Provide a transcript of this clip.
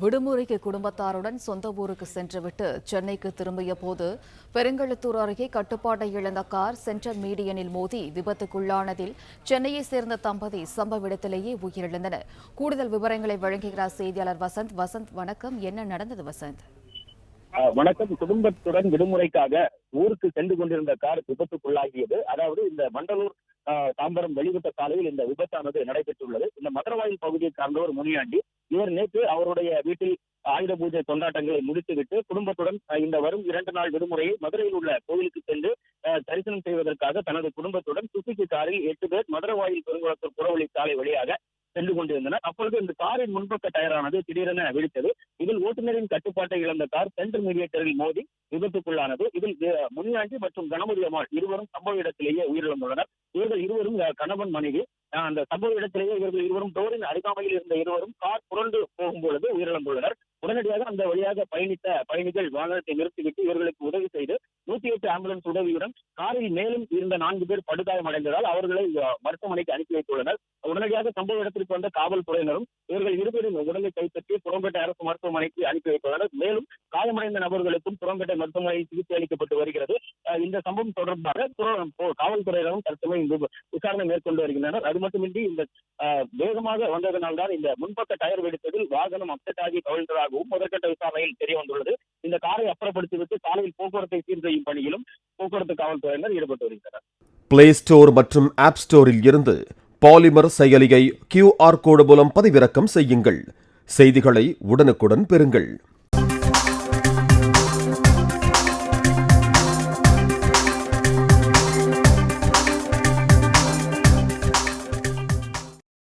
விடுமுறைக்கு குடும்பத்தாருடன் சொந்த ஊருக்கு சென்றுவிட்டு சென்னைக்கு திரும்பிய போது பெருங்கழுத்தூர் அருகே கட்டுப்பாட்டை இழந்த கார் சென்ட்ரல் மீடியனில் மோதி விபத்துக்குள்ளானதில் சென்னையை சேர்ந்த தம்பதி சம்பவ இடத்திலேயே உயிரிழந்தனர் கூடுதல் விவரங்களை வழங்குகிறார் செய்தியாளர் வசந்த். வசந்த் வணக்கம். என்ன நடந்தது வசந்த்? வணக்கம். குடும்பத்துடன் விடுமுறைக்காக ஊருக்கு சென்று கொண்டிருந்த கார் விபத்துக்குள்ளாகியது. அதாவது இந்த மண்டலூர் தாம்பரம் வெளிவிட்ட சாலையில் இந்த விபத்தானது நடைபெற்றுள்ளது. இந்த மதுரவாயில் பகுதியை சார்ந்தவர் முனியாண்டி இவர் நேற்று அவருடைய வீட்டில் ஆயுத பூஜை கொண்டாட்டங்களை முடித்துவிட்டு குடும்பத்துடன் இந்த வரும் இரண்டு நாள் விடுமுறையை மதுரையில் உள்ள கோவிலுக்கு சென்று தரிசனம் செய்வதற்காக தனது குடும்பத்துடன் சுசுகி காரில் எட்டு பேர் மதுரவாயில் பெருங்குளத்தூர் புறவழி சாலை வழியாக சென்று கொண்டிருந்தனர். அப்பொழுது இந்த காரின் முன்பக்க டயரானது திடீரென வெடித்தது இதில் ஓட்டுநரின் கட்டுப்பாட்டை இழந்த கார் சென்டர் மீடியேட்டரில் மோதி விபத்துக்குள்ளானது. இதில் முனியாண்டி மற்றும் கணபதி அம்மாள் இருவரும் சம்பவ இடத்திலேயே உயிரிழந்துள்ளனர். இவர்கள் இருவரும் கணவன் மனைவி அந்த சம்பவ இடத்திலேயே இவர்கள் இருவரும் டோரின் அருகாமையில் இருந்த இருவரும் கார் புரண்டு போகும் பொழுது உயிரிழந்துள்ளனர். உடனடியாக அந்த வழியாக பயணித்த பயணிகள் வாகனத்தை நிறுத்திவிட்டு இவர்களுக்கு உதவி செய்து நூத்தி எட்டு ஆம்புலன்ஸ் உதவியுடன் காரில் மேலும் இருந்த நான்கு பேர் படுகாயம் அடைந்ததால் அவர்களை மருத்துவமனைக்கு அனுப்பி வைத்துள்ளனர். உடனடியாக சம்பவ இடத்திற்கு வந்த காவல்துறையினரும் இவர்கள் இருவரின் உடலை கைப்பற்றி புறம்பேட்டை அரசு மருத்துவமனைக்கு அனுப்பி வைத்துள்ளனர். மேலும் காயமடைந்த நபர்களுக்கும் புறம்பேட்டை மருத்துவமனையில் சிகிச்சை அளிக்கப்பட்டு வருகிறது. அஹ் இந்த சம்பவம் தொடர்பாக காவல்துறையினரும் தற்சமயம் இந்த விசாரணை மேற்கொண்டு வருகின்றனர். அது மட்டுமின்றி இந்த வேகமாக வந்ததனால்தான் இந்த முன்பக்க டயர் வெடித்ததில் வாகனம் அப்செட் ஆகி கவிழ்ந்ததாகவும் முதற்கட்ட விசாரணையில் தெரிய வந்துள்ளது இந்த காரை அப்புறப்படுத்திவிட்டு சாலையில் போக்குவரத்தை சீர் செய்யும் பணியிலும் போக்குவரத்து காவல்துறையினர் ஈடுபட்டு வருகின்றனர். பிளே ஸ்டோர் மற்றும் ஆப் ஸ்டோரில் இருந்து பாலிமர் செயலியை கியூஆர் கோடு மூலம் பதிவிறக்கம் செய்யுங்கள். செய்திகளை உடனுக்குடன் பெறுங்கள்.